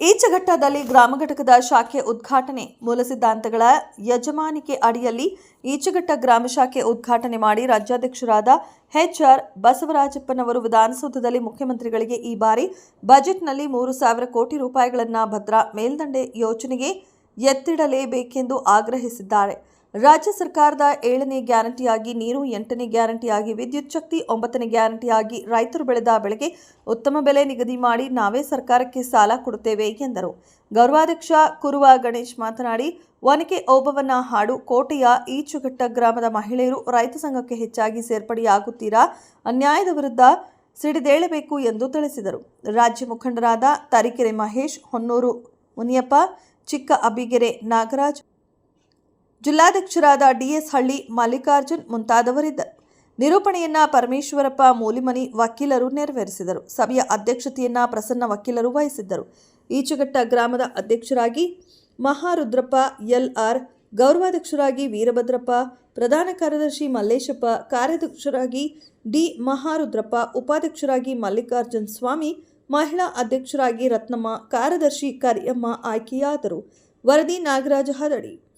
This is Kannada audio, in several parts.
ಈಚಘಟ್ಟದಲ್ಲಿ ಗ್ರಾಮ ಘಟಕದ ಶಾಖೆ ಉದ್ಘಾಟನೆ. ಮೂಲ ಸಿದ್ಧಾಂತಗಳ ಯಜಮಾನಿಕೆ ಅಡಿಯಲ್ಲಿ ಈಚಘಟ್ಟ ಗ್ರಾಮ ಶಾಖೆ ಉದ್ಘಾಟನೆ ಮಾಡಿ ರಾಜ್ಯಾಧ್ಯಕ್ಷರಾದ ಎಚ್ಆರ್ ಬಸವರಾಜಪ್ಪನವರು ವಿಧಾನಸೌಧದಲ್ಲಿ ಮುಖ್ಯಮಂತ್ರಿಗಳಿಗೆ ಈ ಬಾರಿ ಬಜೆಟ್ನಲ್ಲಿ ಮೂರು ಸಾವಿರ ಕೋಟಿ ರೂಪಾಯಿಗಳನ್ನು ಭದ್ರಾ ಮೇಲ್ದಂಡೆ ಯೋಜನೆಗೆ ಎತ್ತಿಡಲೇಬೇಕೆಂದು ಆಗ್ರಹಿಸಿದ್ದಾರೆ. ರಾಜ್ಯ ಸರ್ಕಾರದ ಏಳನೇ ಗ್ಯಾರಂಟಿಯಾಗಿ ನೀರು, ಎಂಟನೇ ಗ್ಯಾರಂಟಿಯಾಗಿ ವಿದ್ಯುತ್ ಶಕ್ತಿ, ಒಂಬತ್ತನೇ ಗ್ಯಾರಂಟಿಯಾಗಿ ರೈತರು ಬೆಳೆದ ಬೆಳೆಗೆ ಉತ್ತಮ ಬೆಲೆ ನಿಗದಿ ಮಾಡಿ ನಾವೇ ಸರ್ಕಾರಕ್ಕೆ ಸಾಲ ಕೊಡುತ್ತೇವೆ ಎಂದರು. ಗೌರವಾಧ್ಯಕ್ಷ ಕುರುವ ಗಣೇಶ್ ಮಾತನಾಡಿ, ಒನಕೆ ಓಬವನ ಹಾಡು ಕೋಟೆಯ ಈಚುಘಟ್ಟ ಗ್ರಾಮದ ಮಹಿಳೆಯರು ರೈತ ಸಂಘಕ್ಕೆ ಹೆಚ್ಚಾಗಿ ಸೇರ್ಪಡೆಯಾಗುತ್ತೀರಾ, ಅನ್ಯಾಯದ ವಿರುದ್ಧ ಸಿಡಿದೇಳಬೇಕು ಎಂದು ತಿಳಿಸಿದರು. ರಾಜ್ಯ ಮುಖಂಡರಾದ ತರೀಕೆರೆ ಮಹೇಶ್, ಹೊನ್ನೂರು ಮುನಿಯಪ್ಪ ಚಿಕ್ಕ ಅಬ್ಬಿಗೆರೆ ನಾಗರಾಜ್ ಜಿಲ್ಲಾಧ್ಯಕ್ಷರಾದ ಡಿಎಸ್ ಹಳ್ಳಿ ಮಲ್ಲಿಕಾರ್ಜುನ್ ಮುಂತಾದವರಿದ್ದರು ನಿರೂಪಣೆಯನ್ನ ಪರಮೇಶ್ವರಪ್ಪ ಮೂಲಿಮನಿ ವಕೀಲರು ನೆರವೇರಿಸಿದರು. ಸಭೆಯ ಅಧ್ಯಕ್ಷತೆಯನ್ನ ಪ್ರಸನ್ನ ವಕೀಲರು ವಹಿಸಿದ್ದರು. ಈಚುಘಟ್ಟ ಗ್ರಾಮದ ಅಧ್ಯಕ್ಷರಾಗಿ ಮಹಾರುದ್ರಪ್ಪ, ಎಲ್ಆರ್ ಗೌರವಾಧ್ಯಕ್ಷರಾಗಿ ವೀರಭದ್ರಪ್ಪ, ಪ್ರಧಾನ ಕಾರ್ಯದರ್ಶಿ ಮಲ್ಲೇಶಪ್ಪ, ಕಾರ್ಯಾಧ್ಯಕ್ಷರಾಗಿ ಡಿ. ಮಹಾರುದ್ರಪ್ಪ, ಉಪಾಧ್ಯಕ್ಷರಾಗಿ ಮಲ್ಲಿಕಾರ್ಜುನ್ ಸ್ವಾಮಿ, ಮಹಿಳಾ ಅಧ್ಯಕ್ಷರಾಗಿ ರತ್ನಮ್ಮ, ಕಾರ್ಯದರ್ಶಿ ಕರಿಯಮ್ಮ ಆಯ್ಕೆಯಾದರು. ವರದಿ ನಾಗರಾಜ ಹದಡಿ.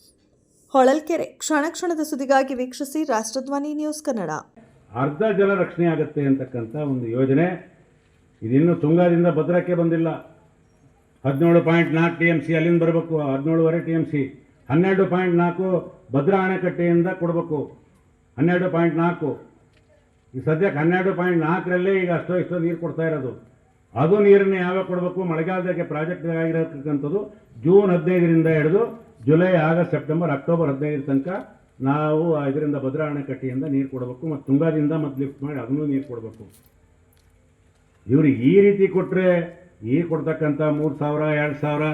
ಹೊಳಲ್ಕೆರೆ ಕ್ಷಣ ಕ್ಷಣದ ಸುದ್ದಿಗಾಗಿ ವೀಕ್ಷಿಸಿ ರಾಷ್ಟ್ರಧ್ವನಿ ನ್ಯೂಸ್ ಕನ್ನಡ. ಅರ್ಧ ಜಲ ರಕ್ಷಣೆ ಆಗುತ್ತೆ ಅಂತಕ್ಕಂಥ ಒಂದು ಯೋಜನೆ ಇದಿನ್ನೂ ತುಂಗಾದಿಂದ ಭದ್ರಕ್ಕೆ ಬಂದಿಲ್ಲ. ಹದಿನೇಳು ಪಾಯಿಂಟ್ ನಾಲ್ಕು ಟಿ ಎಂ ಸಿ ಅಲ್ಲಿಂದ ಬರಬೇಕು, ಹದಿನೇಳುವರೆ ಟಿ ಎಂ ಸಿ ಹನ್ನೆರಡು ಪಾಯಿಂಟ್ ನಾಲ್ಕು ಭದ್ರಾ ಅಣೆಕಟ್ಟೆಯಿಂದ ಕೊಡಬೇಕು, ಹನ್ನೆರಡು ಪಾಯಿಂಟ್ ನಾಲ್ಕು. ಈ ಸದ್ಯಕ್ಕೆ ಹನ್ನೆರಡು ಪಾಯಿಂಟ್ ನಾಲ್ಕರಲ್ಲೇ ಈಗ ಅಷ್ಟೋ ಇಷ್ಟೋ ನೀರು ಕೊಡ್ತಾ ಇರೋದು. ಅದು ನೀರನ್ನು ಯಾವಾಗ ಕೊಡಬೇಕು ಮಳೆಗಾಲದಾಗೆ ಪ್ರಾಜೆಕ್ಟ್ ಆಗಿರತಕ್ಕಂಥದ್ದು ಜೂನ್ ಹದಿನೈದರಿಂದ ಹಿಡಿದು ಜುಲೈ, ಆಗಸ್ಟ್, ಸೆಪ್ಟೆಂಬರ್, ಅಕ್ಟೋಬರ್ ಹದಿನೈದರ ತನಕ ನಾವು ಇದರಿಂದ ಭದ್ರಾ ಅಣೆಕಟ್ಟೆಯಿಂದ ನೀರು ಕೊಡಬೇಕು ಮತ್ತು ತುಂಗಾದಿಂದ ಮತ್ತು ಲಿಫ್ಟ್ ಮಾಡಿ ಅದನ್ನೂ ನೀರು ಕೊಡಬೇಕು. ಇವ್ರಿಗೆ ಈ ರೀತಿ ಕೊಟ್ಟರೆ ಈ ಕೊಡ್ತಕ್ಕಂಥ ಮೂರು ಸಾವಿರ, ಎರಡು ಸಾವಿರ,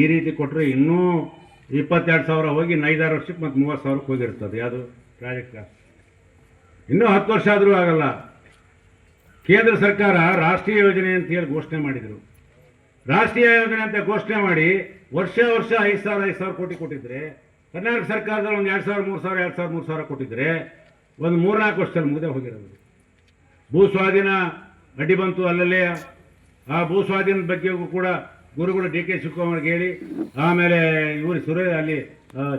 ಈ ರೀತಿ ಕೊಟ್ಟರೆ ಇನ್ನೂ ಇಪ್ಪತ್ತೆರಡು ಸಾವಿರ ಹೋಗಿ ಐದಾರು ವರ್ಷಕ್ಕೆ ಮತ್ತು ಮೂವತ್ತು ಸಾವಿರಕ್ಕೆ ಹೋಗಿರ್ತದೆ. ಯಾವುದು? ಪ್ರಾಜೆಕ್ಟ್ ಇನ್ನೂ ಹತ್ತು ವರ್ಷ ಆದರೂ ಆಗಲ್ಲ. ಕೇಂದ್ರ ಸರ್ಕಾರ ರಾಷ್ಟ್ರೀಯ ಯೋಜನೆ ಅಂತ ಹೇಳಿ ಘೋಷಣೆ ಮಾಡಿದರು. ರಾಷ್ಟ್ರೀಯ ಯೋಜನೆ ಅಂತ ಘೋಷಣೆ ಮಾಡಿ ವರ್ಷ ವರ್ಷ ಐದು ಸಾವಿರ ಐದು ಸಾವಿರ ಕೋಟಿ ಕೊಟ್ಟಿದ್ರೆ, ಕರ್ನಾಟಕ ಸರ್ಕಾರದಲ್ಲಿ ಒಂದು ಎರಡು ಸಾವಿರ, ಮೂರು ಸಾವಿರ, ಎರಡು ಸಾವಿರ, ಮೂರು ಸಾವಿರ ಕೊಟ್ಟಿದ್ರೆ ಒಂದು ಮೂರ್ನಾಲ್ಕು ವರ್ಷದಲ್ಲಿ ಮುಗಿದೇ ಹೋಗಿರೋದು. ಭೂ ಸ್ವಾಧೀನ ಅಡ್ಡಿ ಬಂತು ಅಲ್ಲಲ್ಲೇ. ಆ ಭೂ ಸ್ವಾಧೀನದ ಬಗ್ಗೆಯೂ ಕೂಡ ಗುರುಗಳು ಡಿ ಕೆ ಶಿವಕುಮಾರ್ಗೆ ಹೇಳಿ, ಆಮೇಲೆ ಇವರು ಸುರೇ ಅಲ್ಲಿ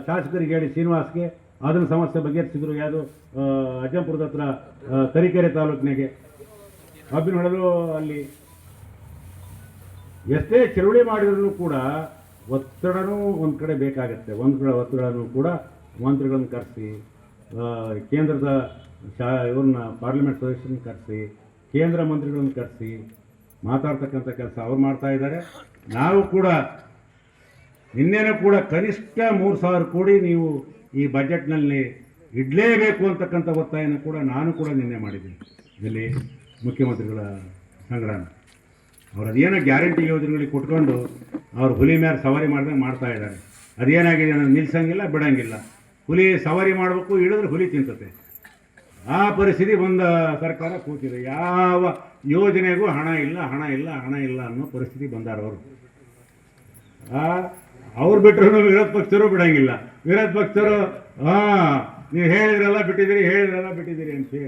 ಶಾಸಕರಿಗೆ ಹೇಳಿ ಶ್ರೀನಿವಾಸ್ಗೆ, ಅದನ್ನ ಸಮಸ್ಯೆ ಬಗೆಹರಿಸಿದ್ರು ಯಾವುದು ಅಜ್ಜಂಪುರದ ಹತ್ರ ತರೀಕೆರೆ ತಾಲೂಕಿನಾಗೆ ಕಬ್ಬಿನ ಅಲ್ಲಿ ಎಷ್ಟೇ ಚಳುವಳಿ ಮಾಡಿದ್ರು ಕೂಡ ಒತ್ತಡನೂ ಒಂದು ಕಡೆ ಬೇಕಾಗತ್ತೆ. ಒಂದು ಕಡೆ ಒತ್ತಡನೂ ಕೂಡ ಮಂತ್ರಿಗಳನ್ನು ಕರೆಸಿ ಕೇಂದ್ರದ ಶಾ, ಇವ್ರನ್ನ ಪಾರ್ಲಿಮೆಂಟ್ ಸದಸ್ಯರನ್ನ ಕರೆಸಿ, ಕೇಂದ್ರ ಮಂತ್ರಿಗಳನ್ನು ಕರೆಸಿ ಮಾತಾಡ್ತಕ್ಕಂಥ ಕೆಲಸ ಅವ್ರು ಮಾಡ್ತಾ ಇದ್ದಾರೆ. ನಾವು ಕೂಡ ನಿನ್ನೆನೂ ಕೂಡ ಕನಿಷ್ಠ ಮೂರು ಸಾವಿರ ಕೋಟಿ ನೀವು ಈ ಬಜೆಟ್ನಲ್ಲಿ ಇಡಲೇಬೇಕು ಅಂತಕ್ಕಂಥ ಒತ್ತಾಯನ ಕೂಡ ನಾನು ಕೂಡ ನಿನ್ನೆ ಮಾಡಿದ್ದೀನಿ. ಇಲ್ಲಿ ಮುಖ್ಯಮಂತ್ರಿಗಳ ಸಂಗ್ರಹನ ಅವ್ರು ಅದೇನೋ ಗ್ಯಾರಂಟಿ ಯೋಜನೆಗಳಿಗೆ ಕೊಟ್ಕೊಂಡು ಅವ್ರು ಹುಲಿ ಮೇಲೆ ಸವಾರಿ ಮಾಡ್ದಂಗೆ ಮಾಡ್ತಾ ಇದ್ದಾರೆ. ಅದೇನಾಗಿದೆ ಅನ್ನೋದು ನಿಲ್ಸಂಗಿಲ್ಲ, ಬಿಡಂಗಿಲ್ಲ. ಹುಲಿ ಸವಾರಿ ಮಾಡಬೇಕು ಇಳಿದ್ರೆ ಹುಲಿ ತಿಂತತೆ. ಆ ಪರಿಸ್ಥಿತಿ ಬಂದ ಸರ್ಕಾರ ಕೂತಿದೆ. ಯಾವ ಯೋಜನೆಗೂ ಹಣ ಇಲ್ಲ ಹಣ ಇಲ್ಲ ಹಣ ಇಲ್ಲ ಅನ್ನೋ ಪರಿಸ್ಥಿತಿ ಬಂದಾರ ಅವರು. ಅವ್ರು ಬಿಟ್ಟರು ವಿರೋಧ ಪಕ್ಷರು ಬಿಡಂಗಿಲ್ಲ. ವಿರೋಧ ಪಕ್ಷರು, ಹಾ, ನೀವು ಹೇಳಿದ್ರೆಲ್ಲ ಬಿಟ್ಟಿದ್ದೀರಿ ಹೇಳಿದ್ರೆಲ್ಲ ಬಿಟ್ಟಿದ್ದೀರಿ ಅಂತ ಹೇಳಿ.